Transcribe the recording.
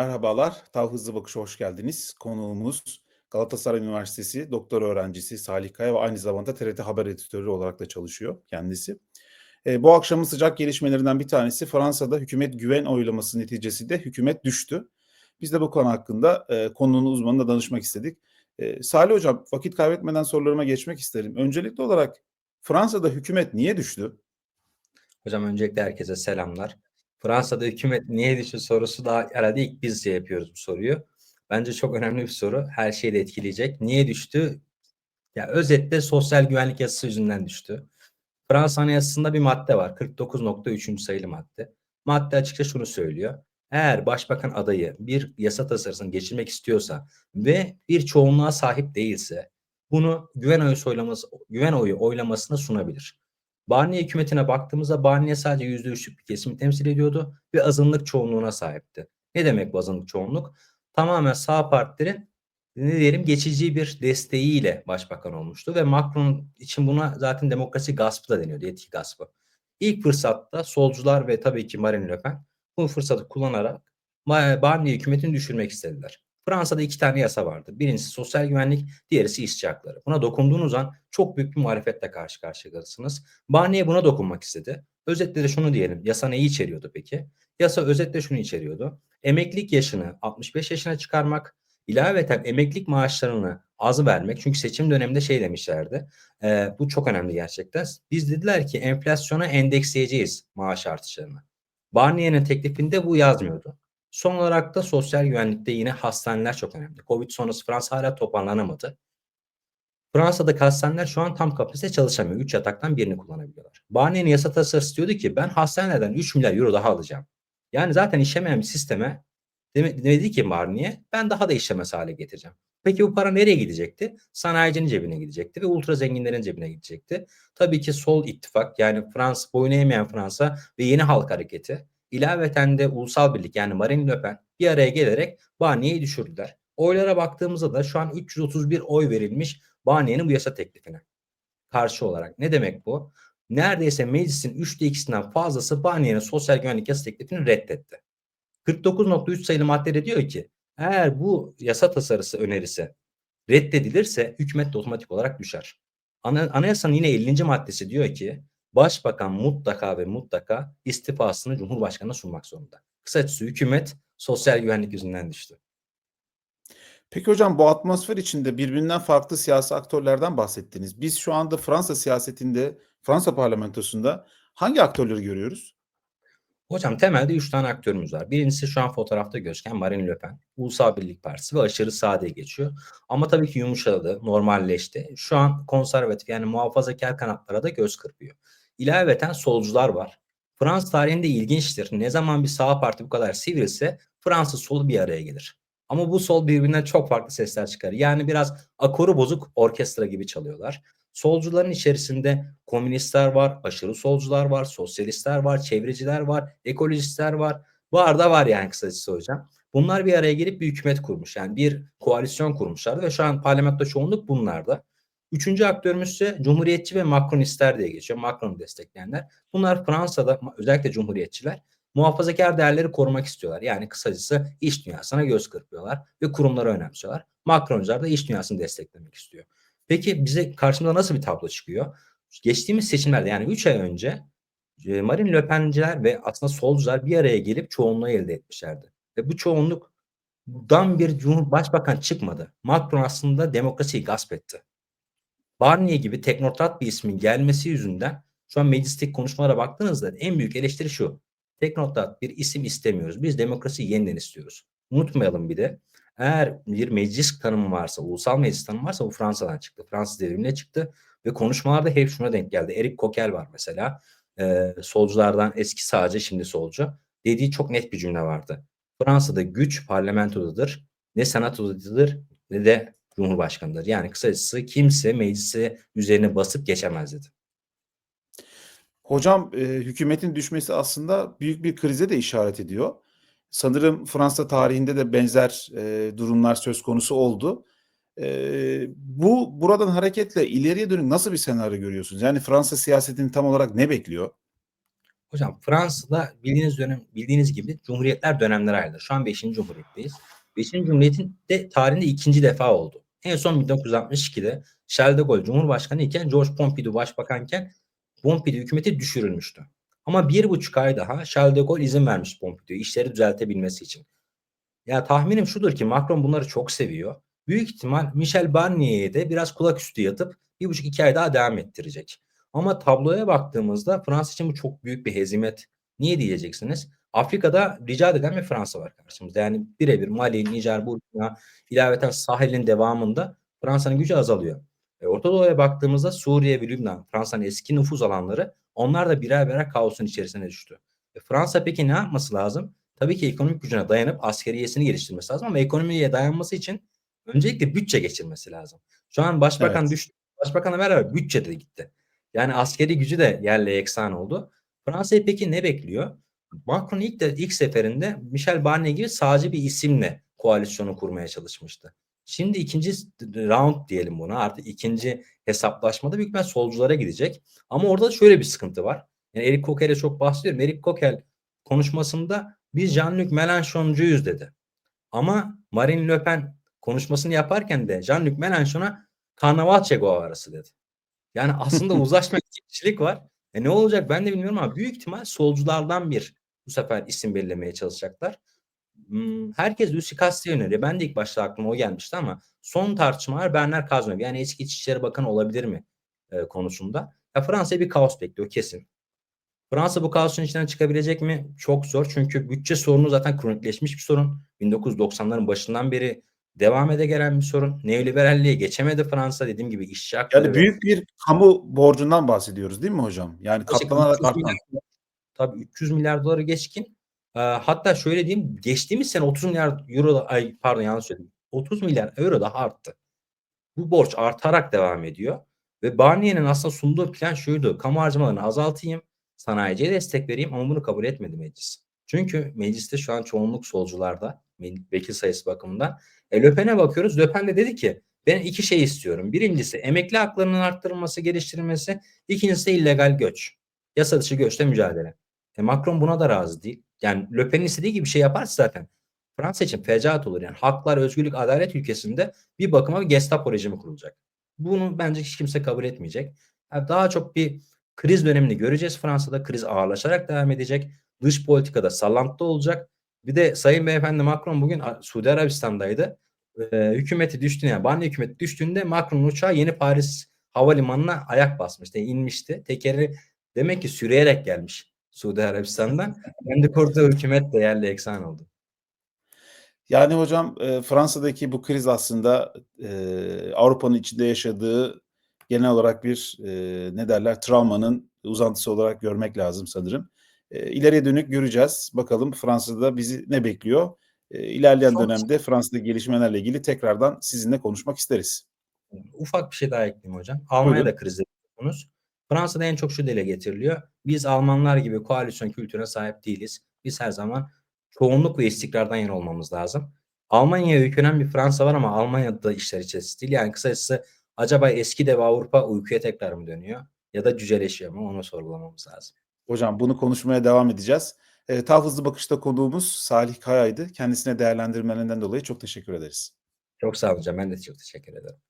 Merhabalar, Tav Hızlı Bakış'a hoş geldiniz. Konuğumuz Galatasaray Üniversitesi doktor öğrencisi Salih Kaya ve aynı zamanda TRT Haber Editörü olarak da çalışıyor kendisi. E, bu akşamın sıcak gelişmelerinden bir tanesi Fransa'da hükümet güven oylaması neticesinde hükümet düştü. Biz de bu konu hakkında e, konunun uzmanına danışmak istedik. E, Salih Hocam vakit kaybetmeden sorularıma geçmek isterim. Öncelikli olarak Fransa'da hükümet niye düştü? Hocam öncelikle herkese selamlar. Fransa'da hükümet niye düştü sorusu da herhalde ilk biz şey yapıyoruz bu soruyu. Bence çok önemli bir soru. Her şeyi de etkileyecek. Niye düştü? Ya özetle sosyal güvenlik yasası yüzünden düştü. Fransa Anayasası'nda bir madde var. 49.3. sayılı madde. Madde açıkça şunu söylüyor. Eğer başbakan adayı bir yasa tasarısını geçirmek istiyorsa ve bir çoğunluğa sahip değilse bunu güven oyu oylaması, güven oyu oylamasına sunabilir. Barnier hükümetine baktığımızda Barnier sadece %3'lük bir kesimi temsil ediyordu ve azınlık çoğunluğuna sahipti. Ne demek bu azınlık çoğunluk? Tamamen sağ partilerin ne diyelim geçici bir desteğiyle başbakan olmuştu ve Macron için buna zaten demokrasi gaspı da deniyordu, yetki gaspı. İlk fırsatta solcular ve tabii ki Marine Le Pen bu fırsatı kullanarak Barnier hükümetini düşürmek istediler. Fransa'da iki tane yasa vardı. Birincisi sosyal güvenlik, diğerisi işçi hakları. Buna dokunduğunuz an çok büyük bir muhalefetle karşı karşıyasınız. Barnier buna dokunmak istedi. Özetle de şunu diyelim. Yasa neyi içeriyordu peki? Yasa özetle şunu içeriyordu. Emeklilik yaşını 65 yaşına çıkarmak, ilaveten emeklilik maaşlarını az vermek. Çünkü seçim döneminde şey demişlerdi. E, bu çok önemli gerçekten. Biz dediler ki enflasyona endeksleyeceğiz maaş artışlarını. Barnier'in teklifinde bu yazmıyordu. Son olarak da sosyal güvenlikte yine hastaneler çok önemli. Covid sonrası Fransa hala toparlanamadı. Fransa'daki hastaneler şu an tam kapasite çalışamıyor. 3 yataktan birini kullanabiliyorlar. Barnier'in yasa tasarısı diyordu ki ben hastanelerden 3 milyar euro daha alacağım. Yani zaten işlemeyen bir sisteme dedi ki Barnier ben daha da işlemez hale getireceğim. Peki bu para nereye gidecekti? Sanayicinin cebine gidecekti ve ultra zenginlerin cebine gidecekti. Tabii ki sol ittifak yani Fransa boyun eğmeyen Fransa ve yeni halk hareketi İlaveten de Ulusal Birlik yani Marine Le Pen bir araya gelerek Barnier'i düşürdüler. Oylara baktığımızda da şu an 331 oy verilmiş Barnier'in bu yasa teklifine karşı olarak. Ne demek bu? Neredeyse meclisin 3'te 2'sinden fazlası Barnier'in sosyal güvenlik yasa teklifini reddetti. 49.3 sayılı maddede diyor ki eğer bu yasa tasarısı önerisi reddedilirse hükümet de otomatik olarak düşer. Anayasanın yine 50. maddesi diyor ki Başbakan mutlaka ve mutlaka istifasını Cumhurbaşkanı'na sunmak zorunda. Kısacası hükümet sosyal güvenlik yüzünden düştü. Peki hocam bu atmosfer içinde birbirinden farklı siyasi aktörlerden bahsettiniz. Biz şu anda Fransa siyasetinde, Fransa parlamentosunda hangi aktörleri görüyoruz? Hocam temelde 3 tane aktörümüz var. Birincisi şu an fotoğrafta gözüken Marine Le Pen. Ulusal Birlik Partisi ve aşırı sağ diye geçiyor. Ama tabii ki yumuşadı, normalleşti. Şu an konservatif yani muhafazakar kanatlara da göz kırpıyor. İlaveten solcular var. Fransız tarihinde ilginçtir. Ne zaman bir sağ parti bu kadar sivrilse Fransız solu bir araya gelir. Ama bu sol birbirinden çok farklı sesler çıkarır. Yani biraz akoru bozuk orkestra gibi çalıyorlar. Solcuların içerisinde komünistler var, aşırı solcular var, sosyalistler var, çevreciler var, ekolojistler var. Var da var yani kısacası hocam. Bunlar bir araya gelip bir hükümet kurmuş. Yani bir koalisyon kurmuşlardı ve şu an parlamento çoğunluk bunlarda. Üçüncü aktörümüz ise Cumhuriyetçi ve Macronistler diye geçiyor. Macron'u destekleyenler. Bunlar Fransa'da özellikle Cumhuriyetçiler muhafazakar değerleri korumak istiyorlar. Yani kısacası iş dünyasına göz kırpıyorlar ve kurumları önemsiyorlar. Macroncular da iş dünyasını desteklemek istiyor. Peki bize karşımıza nasıl bir tablo çıkıyor? Geçtiğimiz seçimlerde yani 3 ay önce e, Marine Le Pen'ciler ve aslında solcular bir araya gelip çoğunluğu elde etmişlerdi. Ve bu çoğunluktan bir Cumhurbaşbakan çıkmadı. Macron aslında demokrasiyi gasp etti. Barnier gibi teknokrat bir ismin gelmesi yüzünden şu an meclisteki konuşmalara baktığınızda en büyük eleştiri şu. Teknokrat bir isim istemiyoruz. Biz demokrasiyi yeniden istiyoruz. Unutmayalım bir de eğer bir meclis tanımı varsa, ulusal meclis tanımı varsa bu Fransa'dan çıktı. Fransız devrimine çıktı ve konuşmalarda hep şuna denk geldi. Erik Kokel var mesela. Ee, solculardan eski sağcı şimdi solcu. Dediği çok net bir cümle vardı. Fransa'da güç parlamentodadır. Ne senatodadır ne de Cumhurbaşkanıdır. Yani kısacası kimse meclise üzerine basıp geçemez dedi. Hocam e, hükümetin düşmesi aslında büyük bir krize de işaret ediyor. Sanırım Fransa tarihinde de benzer e, durumlar söz konusu oldu. E, bu buradan hareketle ileriye dönük nasıl bir senaryo görüyorsunuz? Yani Fransa siyasetini tam olarak ne bekliyor? Hocam Fransa'da bildiğiniz dönem bildiğiniz gibi cumhuriyetler dönemlere ayrılır. Şu an 5. Cumhuriyet'teyiz. 5. Cumhuriyet'in de tarihinde ikinci defa oldu. En son 1962'de Charles de Gaulle Cumhurbaşkanı iken George Pompidou Başbakanken Pompidou hükümeti düşürülmüştü. Ama bir buçuk ay daha Charles de Gaulle izin vermiş Pompidou'ya işleri düzeltebilmesi için. Ya tahminim şudur ki Macron bunları çok seviyor. Büyük ihtimal Michel Barnier'e de biraz kulak üstü yatıp bir buçuk iki ay daha devam ettirecek. Ama tabloya baktığımızda Fransa için bu çok büyük bir hezimet. Niye diyeceksiniz? Afrika'da rica eden bir Fransa var karşımızda. Yani birebir Mali, Nijer, Burkina, ilaveten sahilin devamında Fransa'nın gücü azalıyor. E, Orta Doğu'ya baktığımızda Suriye ve Lübnan, Fransa'nın eski nüfuz alanları onlar da birer birer kaosun içerisine düştü. E, Fransa peki ne yapması lazım? Tabii ki ekonomik gücüne dayanıp askeriyesini geliştirmesi lazım ama ekonomiye dayanması için öncelikle bütçe geçirmesi lazım. Şu an başbakan Evet. düştü. Başbakanla beraber bütçe de gitti. Yani askeri gücü de yerle eksan oldu. Fransa'yı peki ne bekliyor? Macron ilk de ilk seferinde Michel Barnier gibi sağcı bir isimle koalisyonu kurmaya çalışmıştı. Şimdi ikinci round diyelim buna artık ikinci hesaplaşmada büyük ihtimal solculara gidecek. Ama orada da şöyle bir sıkıntı var. Yani Eric Coquer'e çok bahsediyorum. Eric Coquer konuşmasında biz Jean-Luc Mélenchon'cuyuz dedi. Ama Marine Le Pen konuşmasını yaparken de Jean-Luc Mélenchon'a Karnaval Che Guevara'sı dedi. Yani aslında uzlaşmayan iki kişilik var. E ne olacak ben de bilmiyorum ama büyük ihtimal solculardan bir bu sefer isim belirlemeye çalışacaklar. Hmm, herkes Lucy Caste'ye öneriyor. Ben de ilk başta aklıma o gelmişti ama son tartışmalar Bernard Cazeneuve yani eski İçişleri Bakanı olabilir mi e, konusunda. Ya Fransa'ya bir kaos bekliyor kesin. Fransa bu kaosun içinden çıkabilecek mi? Çok zor çünkü bütçe sorunu zaten kronikleşmiş bir sorun. 1990'ların başından beri devam ede gelen bir sorun. Neoliberalliğe geçemedi Fransa dediğim gibi işçi hakları. Yani ve- büyük bir kamu borcundan bahsediyoruz değil mi hocam? Yani katlanarak 300 artan. Tabii 300 milyar doları geçkin. Ee, hatta şöyle diyeyim geçtiğimiz sene 30 milyar euro ay pardon yanlış söyledim. 30 milyar euro daha arttı. Bu borç artarak devam ediyor. Ve Barnier'in aslında sunduğu plan şuydu. Kamu harcamalarını azaltayım, sanayiciye destek vereyim ama bunu kabul etmedi meclis. Çünkü mecliste şu an çoğunluk solcularda vekil sayısı bakımından. E, Le Pen'e bakıyoruz. Le Pen de dedi ki ben iki şey istiyorum. Birincisi emekli haklarının arttırılması, geliştirilmesi. İkincisi illegal göç. Yasa dışı göçle mücadele. E, Macron buna da razı değil. Yani Le Pen'in istediği gibi bir şey yaparsa zaten Fransa için fecaat olur. Yani haklar, özgürlük, adalet ülkesinde bir bakıma bir Gestapo rejimi kurulacak. Bunu bence hiç kimse kabul etmeyecek. Yani daha çok bir kriz dönemini göreceğiz Fransa'da. Kriz ağırlaşarak devam edecek. Dış politikada sallantıda olacak. Bir de Sayın Beyefendi Macron bugün Suudi Arabistan'daydı. Ee, hükümeti düştüğünde, yani Barnier hükümeti düştüğünde Macron'un uçağı yeni Paris havalimanına ayak basmıştı, inmişti. Tekeri demek ki sürüyerek gelmiş Suudi Arabistan'dan. Kendi kurduğu hükümet de yerle eksan oldu. Yani hocam e, Fransa'daki bu kriz aslında e, Avrupa'nın içinde yaşadığı genel olarak bir e, ne derler travmanın uzantısı olarak görmek lazım sanırım. E, ileriye dönük göreceğiz. Bakalım Fransa'da bizi ne bekliyor? E, ilerleyen Son- dönemde Fransa'daki gelişmelerle ilgili tekrardan sizinle konuşmak isteriz. Ufak bir şey daha ekleyeyim hocam. Almanya'da krizde biliyorsunuz. Fransa'da en çok şu dile getiriliyor. Biz Almanlar gibi koalisyon kültürüne sahip değiliz. Biz her zaman çoğunluk ve istikrardan yana olmamız lazım. Almanya'ya yüklenen bir Fransa var ama Almanya'da da işler içerisinde değil. Yani kısacası acaba eski dev Avrupa uykuya tekrar mı dönüyor? Ya da cüceleşiyor mu? Onu sorgulamamız lazım. Hocam bunu konuşmaya devam edeceğiz. E, Tav Hızlı Bakış'ta konuğumuz Salih Kaya'ydı. Kendisine değerlendirmelerinden dolayı çok teşekkür ederiz. Çok sağ olun hocam. Ben de çok teşekkür ederim.